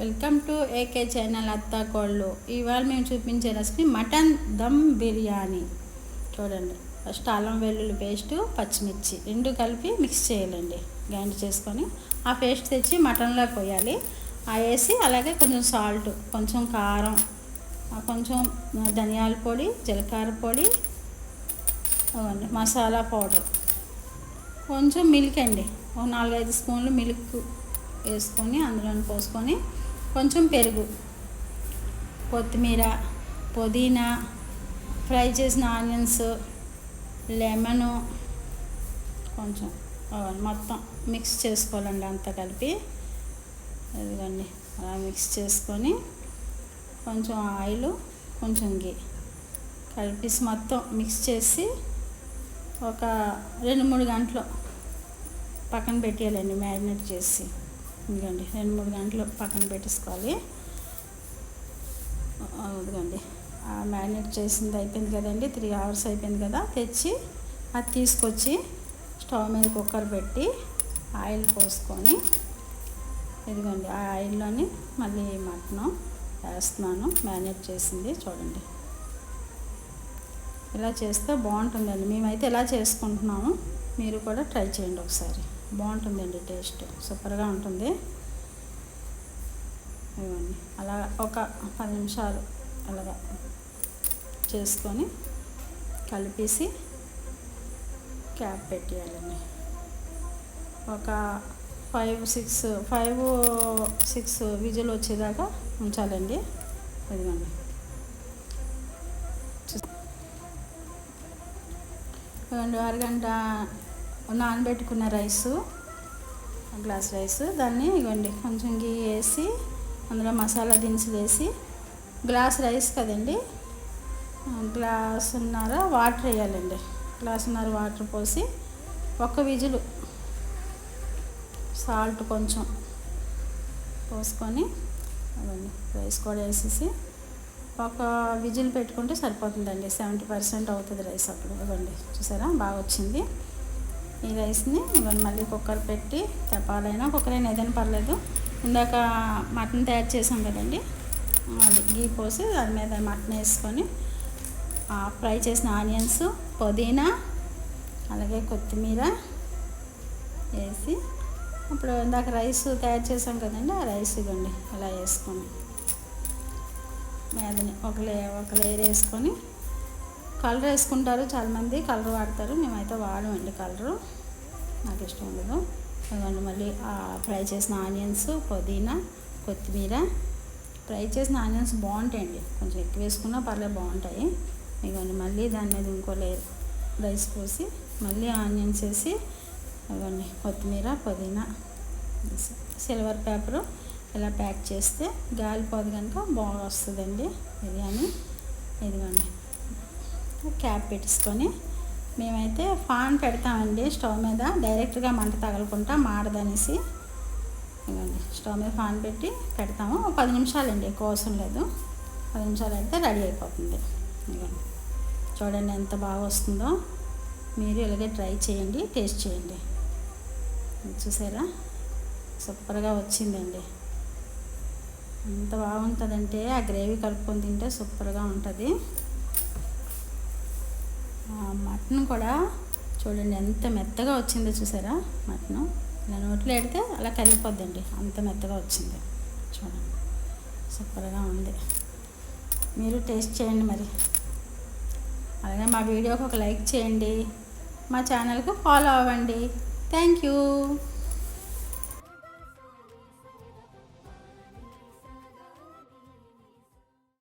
Welcome to AK channel అత్తా కోళ్ళు. ఇవాళ మేము చూపించే రెసిపీ మటన్ దమ్ బిర్యానీ. చూడండి ఫస్ట్ అల్లం వెల్లుల్లి పేస్ట్ పచ్చిమిర్చి రెండు కలిపి మిక్స్ చేయాలండి. గ్రైండ్ చేసుకొని ఆ పేస్ట్ తెచ్చి మటన్లో పోయాలి. ఆ వేసి అలాగే కొంచెం సాల్ట్ కొంచెం కారం కొంచెం ధనియాల పొడి జీలకర్ర పొడి మసాలా పౌడర్. కొంచెం మిల్క్ అండి ఒక నాలుగైదు స్పూన్లు మిల్క్ వేసుకొని అందులో పోసుకొని కొంచెం పెరుగు. కొత్తిమీర పుదీనా ఫ్రై చేసిన ఆనియన్స్ లెమను కొంచెం మొత్తం మిక్స్ చేసుకోవాలండి అంతా కలిపి. ఇదిగోండి అలా మిక్స్ చేసుకొని కొంచెం ఆయిల్ కొంచెం గీ కలిపేసి మొత్తం మిక్స్ చేసి ఒక రెండు మూడు గంటలు పక్కన పెట్టేయాలండి మ్యారినేట్ చేసి. ఇదిగండి రెండు మూడు గంటలు పక్కన పెట్టేసుకోవాలి. ఇదిగోండి మ్యారినేట్ చేసింది అయిపోయింది కదండి త్రీ అవర్స్ అయిపోయింది కదా తెచ్చి అది తీసుకొచ్చి స్టవ్ మీద కుక్కర్ పెట్టి ఆయిల్ పోసుకొని ఇదిగోండి ఆ ఆయిల్లోని మళ్ళీ మటను వేస్తున్నాను మ్యారినేట్ చేసింది చూడండి. ఇలా చేస్తే బాగుంటుందండి మేమైతే ఇలా చేసుకుంటున్నాము మీరు కూడా ట్రై చేయండి ఒకసారి. బాగుంటుందండి టేస్ట్. సూపర్గా ఉంటుంది. ఇవ్వండి. అలా ఒక పది నిమిషాలు అలాగా చేసుకొని కలిపేసి క్యాప్ పెట్టేయాలండి. ఒక ఫైవ్ సిక్స్ ఫైవ్ సిక్స్ విజులు వచ్చేదాకా ఉంచాలండి. ఇదిగోండి. రెండు అరగంట నానబెట్టుకున్న రైసు గ్లాస్ రైస్ దాన్ని ఇవ్వండి. కొంచెం గీ వేసి అందులో మసాలా దినుసులు వేసి గ్లాస్ రైస్ కదండి? గ్లాసున్నర వాటర్ వేయాలండి. గ్లాసున్నర వాటర్ పోసి ఒక్క విజులు సాల్ట్ కొంచెం పోసుకొని అవన్నీ రైస్ కూడా వేసేసి ఒక విజిల్ పెట్టుకుంటే సరిపోతుందండి. సెవెంటీ పర్సెంట్ అవుతుంది రైస్ అప్పుడు. ఇవ్వండి. చూసారా? బాగా వచ్చింది ఈ రైస్ని ఇవన్నీ మళ్ళీ కుక్కర్ పెట్టి తెప్పాలైనా కుక్కరైనా ఏదైనా పర్లేదు. ఇందాక మటన్ తయారు చేసాం కదండి. అది గీ పోసి దాని మీద మటన్ వేసుకొని ఫ్రై చేసిన ఆనియన్స్ పుదీనా అలాగే కొత్తిమీర వేసి ఇప్పుడు ఇందాక రైస్ తయారు చేసాం కదండి ఆ రైస్ ఇవ్వండి. అలా వేసుకొని మీదని ఒక లే ఒక లేయర్ వేసుకొని కలర్ వేసుకుంటారు చాలామంది కలర్ వాడతారు. మేమైతే వాడమండి కలరు. నాకు ఇష్టం ఉండదు. ఇవ్వండి మళ్ళీ ఫ్రై చేసిన ఆనియన్స్ పుదీనా కొత్తిమీర. ఫ్రై చేసిన ఆనియన్స్ బాగుంటాయండి. కొంచెం ఎక్కువ వేసుకున్నా పర్లేదు బాగుంటాయి. ఇవ్వండి మళ్ళీ దాని మీద ఇంకో లేయర్ రైస్ పోసి మళ్ళీ ఆనియన్స్ వేసి ఇవ్వండి కొత్తిమీర పుదీనా సిల్వర్ పేపరు ఇలా ప్యాక్ చేస్తే గాలిపోదు కనుక బాగా వస్తుందండి బిర్యానీ. ఇదిగోండి. క్యాప్ పెట్టేసుకొని మేమైతే ఫాన్ పెడతామండి స్టవ్ మీద. డైరెక్ట్గా మంట తగలకుండా మాడదనేసి ఇవ్వండి స్టవ్ మీద ఫాన్ పెట్టి పెడతాము. ఒక పది నిమిషాలండి ఎక్కువ అవసరం లేదు. పది నిమిషాలు అయితే రెడీ అయిపోతుంది. ఇవ్వండి చూడండి ఎంత బాగా వస్తుందో. మీరు ఇలాగే ట్రై చేయండి టేస్ట్ చేయండి. చూసారా? సూపర్గా వచ్చిందండి. ఎంత బాగుంటుందంటే ఆ గ్రేవీ కలుపుకొని తింటే సూపర్గా ఉంటుంది. మటన్ కూడా చూడండి ఎంత మెత్తగా వచ్చిందో చూసారా మటన్. ఇలా నోట్లో పెడితే అలా కరిగిపోద్దండి. అంత మెత్తగా వచ్చింది. చూడండి. సూపర్గా ఉంది. మీరు టేస్ట్ చేయండి మరి. అలాగే మా వీడియోకి ఒక లైక్ చేయండి. మా ఛానల్కి ఫాలో అవ్వండి. Thank you.